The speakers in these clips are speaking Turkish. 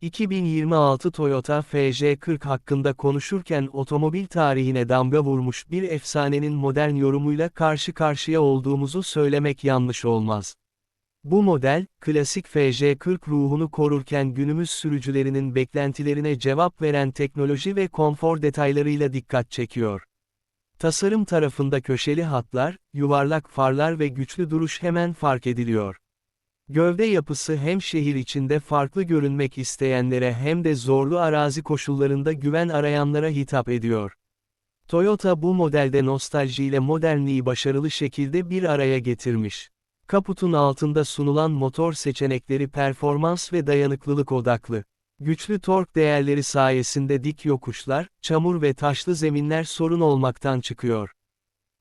2026 Toyota FJ40 hakkında konuşurken otomobil tarihine damga vurmuş bir efsanenin modern yorumuyla karşı karşıya olduğumuzu söylemek yanlış olmaz. Bu model, klasik FJ40 ruhunu korurken günümüz sürücülerinin beklentilerine cevap veren teknoloji ve konfor detaylarıyla dikkat çekiyor. Tasarım tarafında köşeli hatlar, yuvarlak farlar ve güçlü duruş hemen fark ediliyor. Gövde yapısı hem şehir içinde farklı görünmek isteyenlere hem de zorlu arazi koşullarında güven arayanlara hitap ediyor. Toyota bu modelde nostaljiyle modernliği başarılı şekilde bir araya getirmiş. Kaputun altında sunulan motor seçenekleri performans ve dayanıklılık odaklı. Güçlü tork değerleri sayesinde dik yokuşlar, çamur ve taşlı zeminler sorun olmaktan çıkıyor.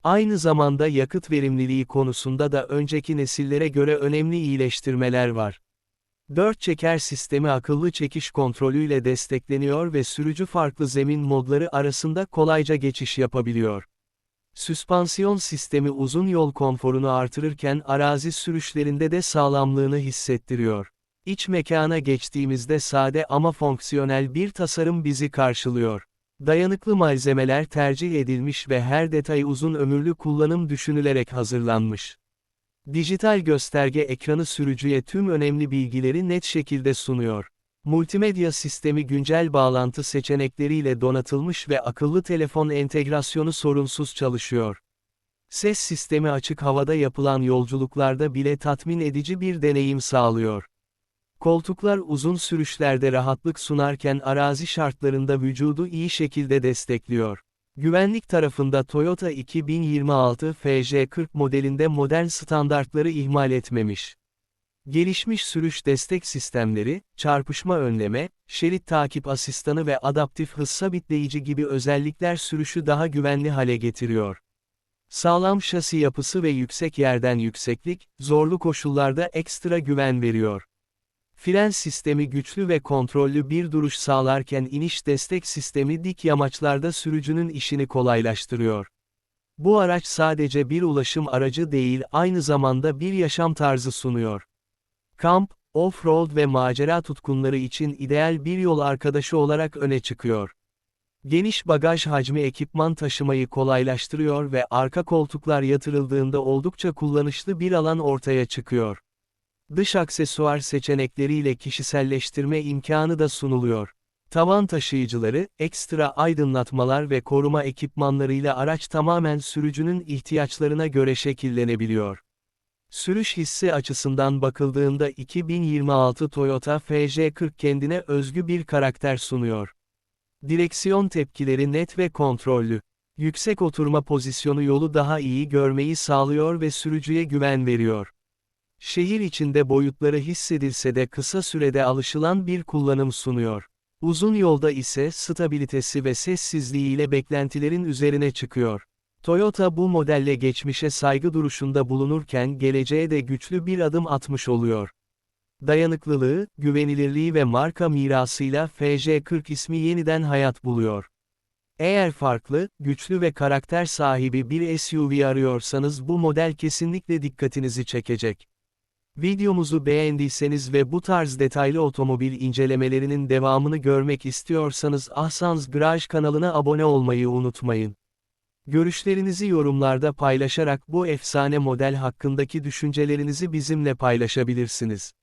Aynı zamanda yakıt verimliliği konusunda da önceki nesillere göre önemli iyileştirmeler var. Dört çeker sistemi akıllı çekiş kontrolüyle destekleniyor ve sürücü farklı zemin modları arasında kolayca geçiş yapabiliyor. Süspansiyon sistemi uzun yol konforunu artırırken arazi sürüşlerinde de sağlamlığını hissettiriyor. İç mekana geçtiğimizde sade ama fonksiyonel bir tasarım bizi karşılıyor. Dayanıklı malzemeler tercih edilmiş ve her detay uzun ömürlü kullanım düşünülerek hazırlanmış. Dijital gösterge ekranı sürücüye tüm önemli bilgileri net şekilde sunuyor. Multimedya sistemi güncel bağlantı seçenekleriyle donatılmış ve akıllı telefon entegrasyonu sorunsuz çalışıyor. Ses sistemi açık havada yapılan yolculuklarda bile tatmin edici bir deneyim sağlıyor. Koltuklar uzun sürüşlerde rahatlık sunarken arazi şartlarında vücudu iyi şekilde destekliyor. Güvenlik tarafında Toyota 2026 FJ40 modelinde modern standartları ihmal etmemiş. Gelişmiş sürüş destek sistemleri, çarpışma önleme, şerit takip asistanı ve adaptif hız sabitleyici gibi özellikler sürüşü daha güvenli hale getiriyor. Sağlam şasi yapısı ve yüksek yerden yükseklik, zorlu koşullarda ekstra güven veriyor. Fren sistemi güçlü ve kontrollü bir duruş sağlarken iniş destek sistemi dik yamaçlarda sürücünün işini kolaylaştırıyor. Bu araç sadece bir ulaşım aracı değil aynı zamanda bir yaşam tarzı sunuyor. Kamp, off-road ve macera tutkunları için ideal bir yol arkadaşı olarak öne çıkıyor. Geniş bagaj hacmi ekipman taşımayı kolaylaştırıyor ve arka koltuklar yatırıldığında oldukça kullanışlı bir alan ortaya çıkıyor. Dış aksesuar seçenekleriyle kişiselleştirme imkanı da sunuluyor. Tavan taşıyıcıları, ekstra aydınlatmalar ve koruma ekipmanlarıyla araç tamamen sürücünün ihtiyaçlarına göre şekillenebiliyor. Sürüş hissi açısından bakıldığında 2026 Toyota FJ40 kendine özgü bir karakter sunuyor. Direksiyon tepkileri net ve kontrollü. Yüksek oturma pozisyonu yolu daha iyi görmeyi sağlıyor ve sürücüye güven veriyor. Şehir içinde boyutları hissedilse de kısa sürede alışılan bir kullanım sunuyor. Uzun yolda ise stabilitesi ve sessizliğiyle beklentilerin üzerine çıkıyor. Toyota bu modelle geçmişe saygı duruşunda bulunurken geleceğe de güçlü bir adım atmış oluyor. Dayanıklılığı, güvenilirliği ve marka mirasıyla FJ40 ismi yeniden hayat buluyor. Eğer farklı, güçlü ve karakter sahibi bir SUV arıyorsanız bu model kesinlikle dikkatinizi çekecek. Videomuzu beğendiyseniz ve bu tarz detaylı otomobil incelemelerinin devamını görmek istiyorsanız Ahsans Garaj kanalına abone olmayı unutmayın. Görüşlerinizi yorumlarda paylaşarak bu efsane model hakkındaki düşüncelerinizi bizimle paylaşabilirsiniz.